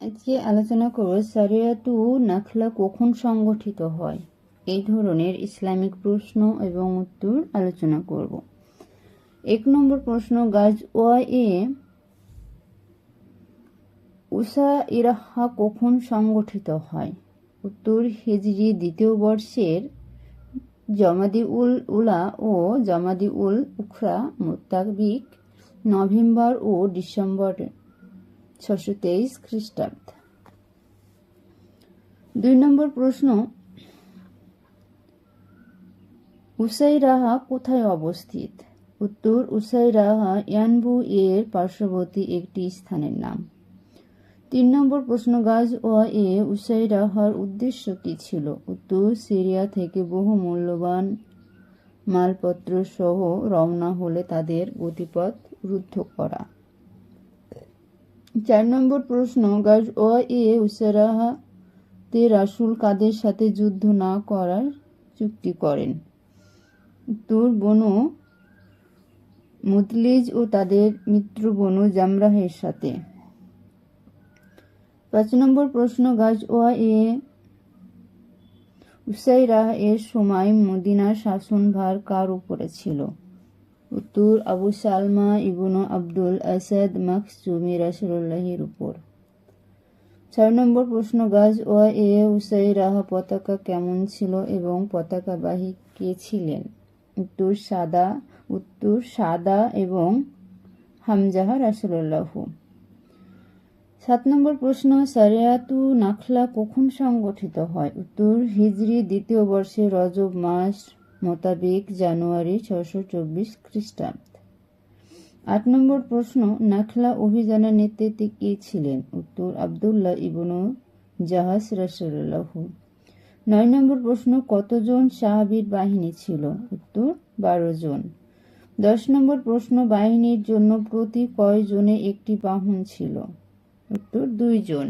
আজকে আলোচনা করব সারিয়াতু নাখলা কখন সংগঠিত হয়? এই ধরনের ইসলামিক প্রশ্ন এবং উত্তর আলোচনা করব। এক নম্বর প্রশ্ন গাজ ওয়া এ উষা ইরাহা কখন সংগঠিত হয়? উত্তর, হিজরি দ্বিতীয় বর্ষের জমাদি উল উলা ও জমাদি উল উখরা মোতাবিক নভেম্বর ও ডিসেম্বর ছশো তেইশ খ্রিস্টাব্দ। দুই নম্বর প্রশ্ন, উসাইরাহা কোথায় অবস্থিত? উত্তর, উসাইরাহা ইয়ানবু এর পার্শ্ববর্তী একটি স্থানের নাম। তিন নম্বর প্রশ্ন, গাজ ও এ উসাইরাহার উদ্দেশ্য কি ছিল? উত্তর, সিরিয়া থেকে বহু মূল্যবান মালপত্র সহ রওনা হলে তাদের গতিপথ রুদ্ধ করা। চার নম্বর প্রশ্ন গাজ ও এ উসারাহা তে রাসুল কাদের সাথে যুদ্ধ না করার চুক্তি করেন? উত্তর, বনু মুতলিজ ও তাদের মিত্র বনু জামরাহের সাথে। পাঁচ নম্বর প্রশ্ন গাজ ওয়া এ উসাইরাহ এর সময় মদিনার শাসনভার কার উপরে ছিল? উত্তর, আবু সালমা ইবনু আব্দুল আসাদ মাকসুমি রাসুল্লাহির উপর। ছয় নম্বর প্রশ্ন গাজ ওয়া এ উসাইরাহ পতাকা কেমন ছিল এবং পতাকাবাহী কে ছিলেন? উত্তর, সাদা উত্তর, সাদা এবং হামজাহা রাসুল্লাহ সাত নম্বর প্রশ্ন সারিয়াতু নাখলা কখন সংগঠিত হয়? উত্তর, হিজরি দ্বিতীয় বর্ষে রজব মাস মোতাবেক জানুয়ারি ছশো চব্বিশ খ্রিস্টাব্দ। আট নম্বর প্রশ্ন, নাখলা অভিযানের নেতৃত্বে কে ছিলেন? উত্তর, আবদুল্লাহ ইবনু জাহাজ রাসুল্লাহ নয় নম্বর প্রশ্ন, কতজন সাহাবির বাহিনী ছিল? উত্তর, বারো জন। দশ নম্বর প্রশ্ন, বাহিনীর জন্য প্রতি কয়জনে একটি বাহন ছিল? উত্তর দুইজন